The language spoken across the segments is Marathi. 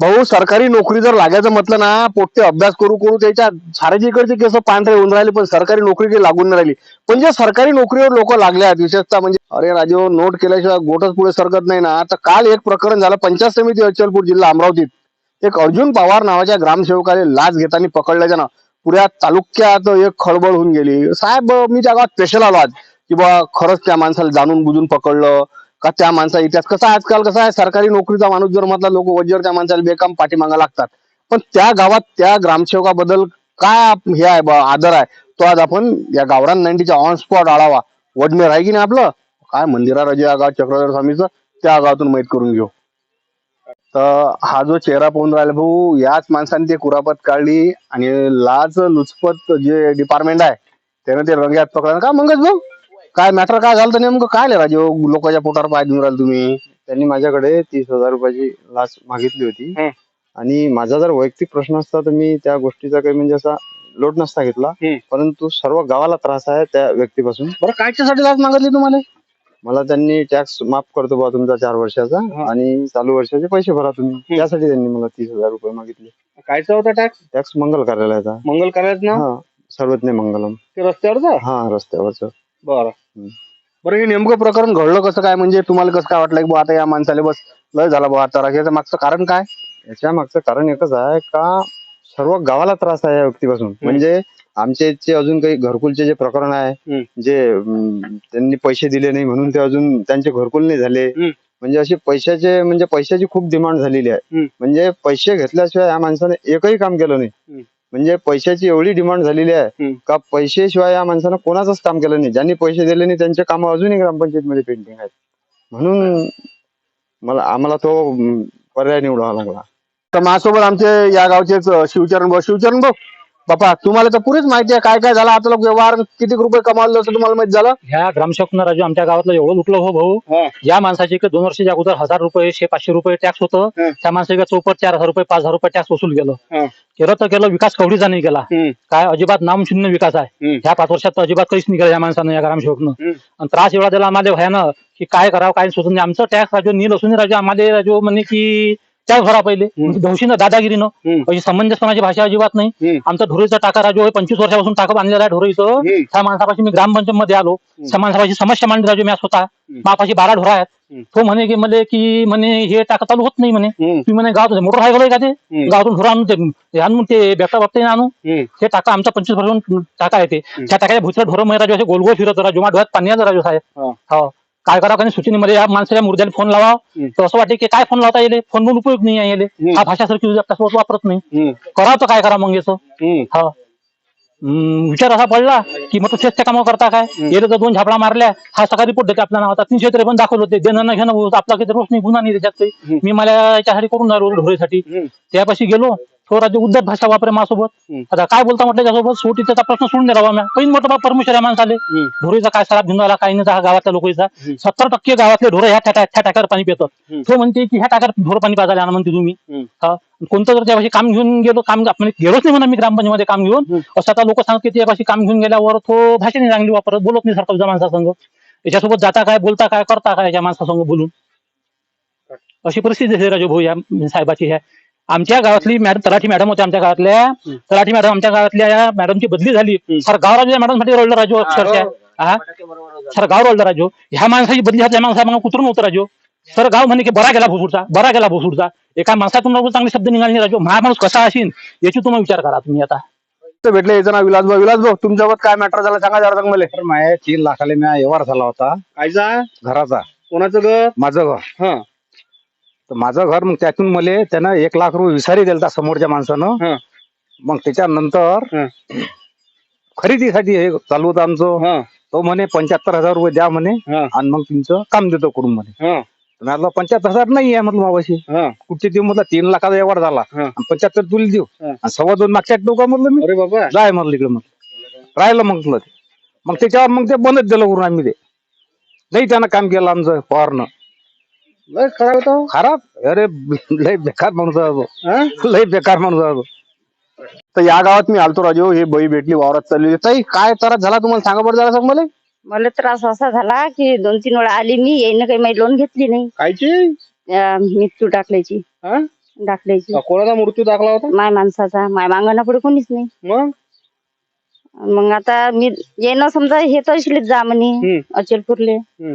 भाऊ सरकारी नोकरी जर लागायचं म्हटलं ना पोट्टे अभ्यास करू करू त्याच्या साऱ्याच्या इकडचे केस पांढरे होऊन राहिले पण सरकारी नोकरी काही लागून नाही राहिली. पण जे सरकारी नोकरीवर लोक लागले आहेत विशेषतः म्हणजे अरे राजीव नोट केल्याशिवाय गोटच पुढे सरकत नाही ना. तर काल एक प्रकरण झालं पंचायत समिती अचलपूर जिल्हा अमरावतीत. एक अर्जुन पवार नावाच्या ग्रामसेवकाने लाच घेताना पकडल्याच्या ना पुऱ्या तालुक्यात एक खळबळ होऊन गेली. साहेब मी त्या गावात स्पेशल आलो आज की बा खरंच त्या माणसाला जाणून बुजून पकडलं. का त्या माणसा इतिहास कसा आजकाल कसा आहे? सरकारी नोकरीचा माणूस जर म्हटला लोक वज्जर त्या माणसाला बेकाम पाठीमागा लागतात. पण त्या गावात त्या ग्रामसेवकाबद्दल काय हे आहे बा आदर आहे? तो आज आपण या गावरान नाईन्टीच्या ऑन स्पॉट आळावा वडनेर आहे की नाही आपलं? काय मंदिराराजे या गाव चक्रधर स्वामीचं? त्या गावातून माहीत करून घेऊ. तर हा जो चेहरा पाहून राहिला भाऊ याच माणसाने ते कुरापत काढली आणि लाच लुचपत जे डिपार्टमेंट आहे त्यानं ते रंग्यात पकडलं का मंगच भाऊ? काय मॅटर काय झालं तर नेमकं काय लिहा लोकांच्या पोटावर पाय देऊन राहिले तुम्ही. त्यांनी माझ्याकडे तीस हजार रुपयाची लाच मागितली होती. हं. आणि माझा जर वैयक्तिक प्रश्न असता तर मी त्या गोष्टीचा काही म्हणजे असा लोट नसता घेतला. हं. परंतु सर्व गावाला त्रास आहे त्या व्यक्तीपासून. बरं कायच्यासाठी लाच मागितली तुम्हाला? मला त्यांनी टॅक्स माफ करतो बा तुमचा चार वर्षाचा हं. आणि चालू वर्षाचे पैसे भरा तुम्ही. त्यासाठी त्यांनी मला तीस हजार रुपये मागितले. कायचा होता टॅक्स टॅक्स मंगल कार्यालयाचा. मंगल कार्यालयात ना? हा सर्वज्ञ मंगलम. ते रस्त्यावरचा? हा रस्त्यावरच. बरं. बरं हे नेमकं प्रकरण घडलं कसं काय म्हणजे तुम्हाला कसं काय वाटलं की बुवा आता या माणसाला बस लय झाला बुवा आता याचं मागचं कारण काय याच्या मागचं कारण एकच आहे का सर्व गावाला त्रास आहे या व्यक्तीपासून म्हणजे आमच्या इथचे अजून काही घरकुलचे जे प्रकरण आहे हम्म. जे अं, त्यांनी पैसे दिले नाही म्हणून ते अजून त्यांचे घरकुल नाही झाले हम्म. म्हणजे असे पैशाचे म्हणजे पैशाची खूप डिमांड झालेली आहे हम्म. म्हणजे पैसे घेतल्याशिवाय या माणसाने एकही काम केलं नाही. म्हणजे पैशाची एवढी डिमांड झालेली आहे. का पैशाशिवाय या माणसानं कोणाचंच काम केलं नाही. ज्यांनी पैसे दिले नाही त्यांचे काम अजूनही ग्रामपंचायतीमध्ये पेंडिंग आहेत. म्हणून मला आम्हाला तो पर्याय निवडावा लागला. तर माझ्यासोबत आमचे या गावचेच शिवचरण भाऊ. शिवचरण भाऊ. बापा तुम्हाला तर पुरीच माहिती आहे काय काय झालं आता लोक व्यवहार किती रुपये कमावले असं तुम्हाला माहीत झालं ह्या ग्रामसेवकनं राजू आमच्या गावातलं एवढं लुटलं हो भाऊ हा. या माणसाचे इकडे दोन वर्षाच्या अगोदर हजार रुपये शे पाचशे रुपये टॅक्स होतं. त्या माणसाच्या चौपट चार हजार रुपये पाच हजार रुपये टॅक्स वसूल हा. केलं केलं तर केलं विकास कवडीचा नाही केला हम्म. काय अजिबात नामशून्य विकास आहे. ह्या पाच वर्षात तर अजिबात काहीच नाही केलं या माणसानं या ग्रामसेवकनं. आणि त्रास एवढा दिला आम्हाला भयानं की काय करावं काय सुचून नाही आमचं टॅक्स राजू नील असून राजू आम्हाला राजू म्हणे की टॅक्स भरा पहिले. धौशीनं दादागिरीनं हम्म. अशी समंजसपणाची भाषा अजिबात नाही. आमचा ढोरीचा टाका राजू हे पंचवीस वर्षापासून टाका बांधलेला आहे ढोरीचं. त्या माणसापाशी मी ग्रामपंचायत मध्ये आलो त्या माणसापाशी समस्या मांडली राजू मी स्वतः. मापाशी बारा ढोरा आहेत. तो म्हणे की म्हणे की म्हणे हे टाका चालू होत नाही म्हणे. तुम्ही म्हणे गावात मोटर आहे का ते. गावातून ढोरा आणून ते हे आणून ते बेटा बघते आणू. ते टाका आमचा पंचवीस वर्षापासून टाका येते त्या टाकाच्या भुसऱ्या ढोरं राजू असे गोल गोल फिरत राजू माझ्या डोळ्यात पाणी राजू साहेब. हा. काय करावं काही सुचनेमध्ये या माणसाच्या मुर्द्याला फोन लावा. तर असं वाटते की काय फोन लावता येईल फोन पण उपयोग नाही आहे येले हम्म. हा भाषासारखी कसं वापरत नाही. करावं तर काय करा मग याचं. हा विचार असा पडला की मग शेतच्या कामं करता काय गेले तर दोन झापडा मारल्या हा सकाळी रिपोर्ट देते आपल्या नावात तीनशे पण दाखवलं होते देणं न घेणं. आपला काही रोष नाही गुन्हा नाही त्याच्यात. मी मला याच्यासाठी करून राहिलो ढोरेसाठी. त्यापाशी गेलो तो राज्य उद्धट भाषा वापरे माझ्यासोबत हम्म. आता काय बोलता म्हटलं त्यासोबत शेवटी त्याचा प्रश्न सोडून बा मी पहिली म्हटलं बा परमेश्वर या माणसाले हम्म. ढोरेचा काय सराब घेऊन आला काही नाही हा गावातल्या लोकांचा हम्म. सत्तर टक्के गावातले ढोरं ह्या टाका ह्या टाकावर पाणी पितात हम्म. तो म्हणते की ह्या टाकावर ढोर पाणी पाजायला आणा म्हणते तुम्ही हम्म. हा. कोणतं जर त्यापाशी काम घेऊन गेलो काम म्हणजे गेलोच नाही म्हणा मी ग्रामपंचायतीमध्ये काम घेऊन. असं आता लोक सांगत की त्यापाशी काम घेऊन गेल्यावर तो भाषा नाही चांगली वापरत बोलत नाही सरकारच्या माणसासंग याच्यासोबत जाता काय बोलता काय करता काय या माणसासंग बोलून अशी परिस्थिती आहे राजू भाऊ या साहेबाची ह्या आमच्या गावातली मॅडम तलाठी मॅडम होत्या आमच्या गावातल्या. तलाठी मॅडम आमच्या गावातल्या या मॅडमची बदली झाली. सर गाव राजू या मॅडमसाठी रडलं राजू अक्षरशः. हा सर गाव रडलं राजू. ह्या माणसाची बदली झाली माणसा मग कुठून होतं राजू? सर गाव म्हणे की बरा गेला भुसूरचा बरा गेला भुसूरचा. एका माणसातून राजू चांगले शब्द निघाले नाही राजू. हा माणूस कसा असेल याची तुम्ही विचार करा तुम्ही आता. भेटले याचं नाव विलास भाऊ. विलास भाऊ तुमच्यासोबत काय मॅटर झाला सांगा जरा मला. तर माझ्या तीन लाखाला मी व्यवहार झाला होता. कायचा? घराचा. कोणाचं ग माझं घर. हा. तर माझं घर मग त्यातून मला त्यानं एक लाख रुपये विसारी दिलता समोरच्या माणसानं. हा. मग त्याच्यानंतर हा. खरेदीसाठी हे चालू होतं आमचं. हा. तो म्हणे पंच्याहत्तर हजार रुपये द्या म्हणे. हा. आणि मग तुमचं काम देतो करून म्हणे. हा. तर म्हटलं पंच्याहत्तर हजार नाही आहे म्हटलं मावाशी. हा. कुठचे देऊ म्हटलं तीन लाखाचा व्यवहार झाला. हा. आणि पंच्याहत्तर तुला देऊ. हा. आणि सव्वा दोन मागच्या देऊ का म्हटलं मी. अरे बाबा. जाय म्हटलं इकडे म्हटलं. राहिलं मग ते. मग त्याच्यावर मग ते बंदच दिलं करून आम्ही ते. नाही त्यानं काम केलं आमचं पवारनं. लय खराब होता हो. खराब अरे लय बेकार माणूस आहे तो. हा? लय बेकार माणूस आहे तो. तर या गावात मी आलतो राजू हे बई भेटली वावरात चालली. ताई काय त्रास झाला तुम्हाला सांगा बरं जरा सांग मला मला त्रास असा झाला की दोन तीन वेळा आली मी येईन काही माझी लोन घेतली नाही कायची अं, मिरची टाकल्याची हा? डाकल्याची कोणाचा मृत्यू दाखला होता माय माणसाचा माय मागणं पुढे कोणीच नाही मग मग आता मी येणं समजा हे तहसीलीत जा म्हणे हम्म. अचलपूरले हम्म.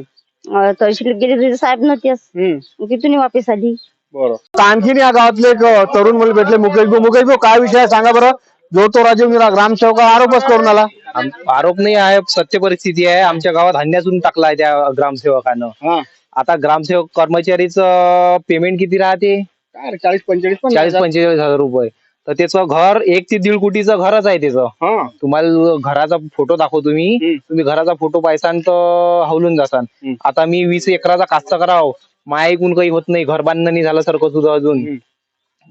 अं, गेली साहेब नव्हतेच हम्म. मग तिथून वापस आली. बरं. आणखीन या गावातले एक अ, तरुण मुलं भेटले. मुकेश भाऊ मुकेश भाऊ काय विषय आहे सांगा बरं. जो तो राजीव मीरा ग्रामसेवका आरोपच करून आला. आम- आरोप नाही आहे सत्य परिस्थिती आहे. आमच्या गावात हन्यासून टाकला आहे त्या ग्रामसेवकानं. हा. आता ग्रामसेवक कर्मचारीचं पेमेंट किती राहते? काय चाळीस पंचेचाळीस पण चाळीस पंचेचाळीस हजार रुपये. तर त्याचं घर एक ते दीड कोटीचं घरच आहे त्याचं हा तुम्हाला घराचा फोटो दाखवतो मी हम्म. तुम्ही घराचा फोटो पाहिसान तर हवलून जासान हम्म. आता मी वीस एकराचा कास्त कराव माय ऐकून काही होत नाही घर बांधणं नाही झालं सारखं सुद्धा अजून हम्म.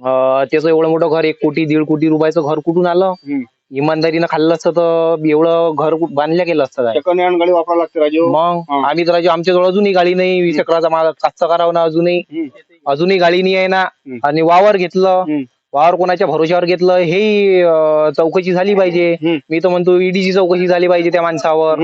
अं, त्याचं एवढं मोठं घर एक कोटी दीड कोटी रुपयाचं घर कुठून आलं हम्म. इमानदारीनं खाल्लं असतं तर एवढं घर कुठं बांधल्या गेलं असतं काय सेकंड हँड गाडी वापरायला लागते राजीव मग हा. आम्ही तर आमच्या जवळ अजूनही गाडी नाही वीस एकराचा माल कास्त करावं ना अजूनही हम्म. अजूनही गाडी नाही आहे ना हम्म. आणि वावर घेतलं हम्म. वावर कोणाच्या भरोश्यावर घेतलं हे चौकशी झाली पाहिजे. मी तर म्हणतो ईडीची चौकशी झाली पाहिजे त्या माणसावर.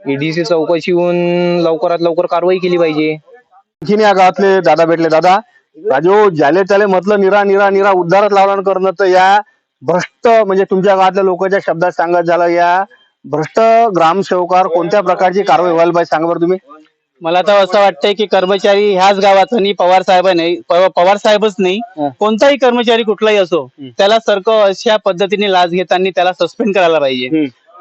ईडीची चौकशी होऊन लवकरात लवकर कारवाई केली पाहिजे. आणखीन या गावातले दादा भेटले. दादा राजू ज्याले त्याले म्हटलं निरा निरा निरा उद्धारच लावला करणं तर या भ्रष्ट म्हणजे तुमच्या गावातल्या लोकांच्या शब्दात सांगत झालं या भ्रष्ट ग्रामसेवकावर कोणत्या प्रकारची कारवाई व्हायला पाहिजे सांगा बरं तुम्ही. मला तर असं वाटतंय की कर्मचारी ह्याच गावात आणि पवार साहेब नाही पव- पवार साहेबच नाही. कोणताही कर्मचारी कुठलाही असो त्याला सारखं अशा पद्धतीने लाच घेताना त्याला सस्पेंड करायला पाहिजे.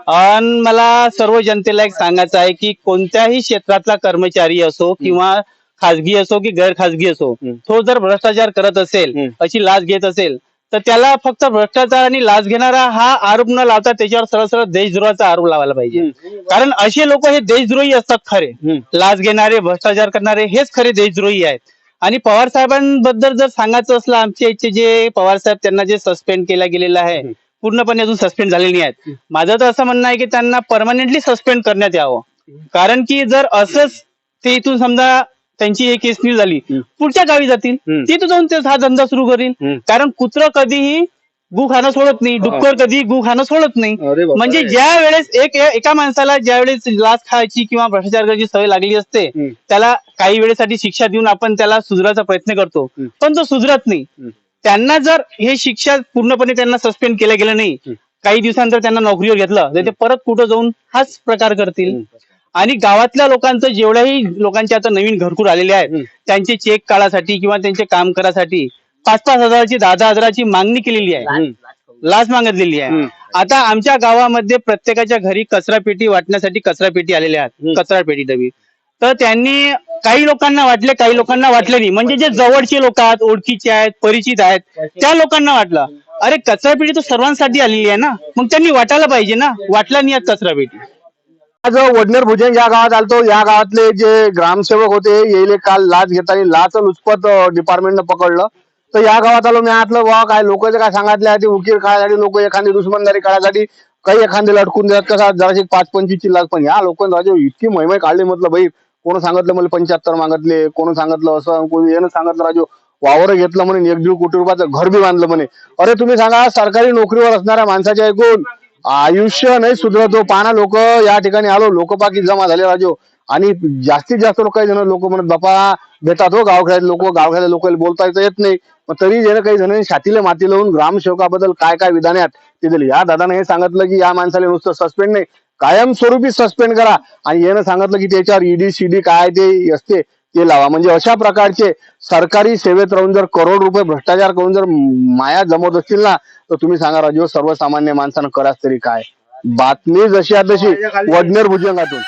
आणि मला सर्व जनतेला एक सांगायचं आहे की कोणत्याही क्षेत्रातला कर्मचारी असो किंवा खाजगी असो की गैर खाजगी असो. तो जर भ्रष्टाचार करत असेल. अशी लाच घेत असेल तर त्याला फक्त भ्रष्टाचार आणि लाच घेणारा हा आरोप न लावता त्याच्यावर सरळ सरळ देशद्रोहाचा आरोप लावायला पाहिजे. कारण असे लोक हे देशद्रोही असतात खरे. लाच घेणारे भ्रष्टाचार करणारे हेच खरे देशद्रोही आहेत. आणि पवार साहेबांबद्दल जर सांगायचं असलं आमच्या इथचे जे पवार साहेब त्यांना जे सस्पेंड केला गेलेला आहे पूर्णपणे अजून सस्पेंड झालेले नाही आहेत. माझं तर असं म्हणणं आहे की त्यांना परमनंटली सस्पेंड करण्यात यावं. कारण की जर असंच ते इथून समजा त्यांची एक केस नील झाली पुढच्या गावी जातील हं. तिथं जाऊन ते हा धंदा सुरू करील हं. कारण कुत्र कधीही गु खाणं सोडत नाही डुक्कर कधी गु खाणं सोडत नाही. म्हणजे ज्या वेळेस एक एका माणसाला ज्या वेळेस लाच खायची किंवा भ्रष्टाचार करायची सवय लागली असते हं. त्याला काही वेळेसाठी शिक्षा देऊन आपण त्याला सुधारायचा प्रयत्न करतो हं. पण तो सुधरत नाही हं. त्यांना जर हे शिक्षा पूर्णपणे त्यांना सस्पेंड केलं गेलं नाही हं. काही दिवसानंतर त्यांना नोकरीवर घेतलं तर ते परत कुठं जाऊन हाच प्रकार करतील हं. आणि गावातल्या लोकांचं जेवढ्याही लोकांचे आता नवीन घरकुल आलेले आहेत. त्यांचे चेक काढासाठी किंवा त्यांचे काम करासाठी पाच पाच हजाराची दहा दहा हजाराची मागणी केलेली आहे. लाच मागितलेली आहे. आता आमच्या गावामध्ये प्रत्येकाच्या घरी कचरा पेटी वाटण्यासाठी कचरा पेटी आलेल्या आहेत. कचरा पेटी डबी तर त्यांनी काही लोकांना वाटले काही लोकांना वाटले नाही म्हणजे जे जवळचे लोक आहेत ओळखीचे आहेत परिचित आहेत त्या लोकांना वाटलं अरे कचरा पेटी तर सर्वांसाठी आलेली आहे ना मग त्यांनी वाटायला पाहिजे ना वाटला नाही आहेत कचरा पेटी आज वडनेर भुजंग या गावात आलतो. या गावातले जे ग्रामसेवक होते येले काल लाच घेताना लाच लुचपत डिपार्टमेंटनं पकडलं. तर या गावात आलो मी आतलं वा काय लोक काय सांगितले ते उकीर काढायसाठी लोक एखादी दुश्मनदारी काढायसाठी काही एखादे लटकून देतात कसा? जराशी पाच पंचवीसची लाच. पण या लोकांना इतकी महिमा काढली म्हटलं बाई कोण सांगितलं मला पंच्याहत्तर मागितले? कोण सांगितलं असं? कोणी येणं सांगितलं राजू? वावर घेतलं म्हणे एक दीड कोटी रुपयाचं घर बी बांधलं म्हणे. अरे तुम्ही सांगा सरकारी नोकरीवर असणाऱ्या माणसाच्या ऐकून आयुष्य नाही सुधरतो हो. पाना लोक या ठिकाणी आलो लोक बाकी जमा झाले राजू. आणि जास्तीत जास्त लोक काही जण लोक म्हणत बापा देतात हो गावखेड्यात लोक गावखेड्या लोक बोलता येत नाही. पण तरी जण काही जण छातीला माती लावून ग्रामसेवकाबद्दल काय काय विधान आहेत ते दिले. या दादाने हे सांगितलं की या माणसाला नुसतं सस्पेंड नाही. कायमस्वरूपी सस्पेंड करा. आणि यानं सांगितलं की त्याच्यावर ईडी सीडी काय ते असते ते लावा. म्हणजे अशा प्रकारचे सरकारी सेवेत राहून जर करोड रुपये भ्रष्टाचार करून जर माया जमवत असतील ना तर तुम्ही सांगा राजीव सर्वसामान्य माणसानं कराच तरी काय? बातमी जशी आहे तशी वडनेर भुजंगातून.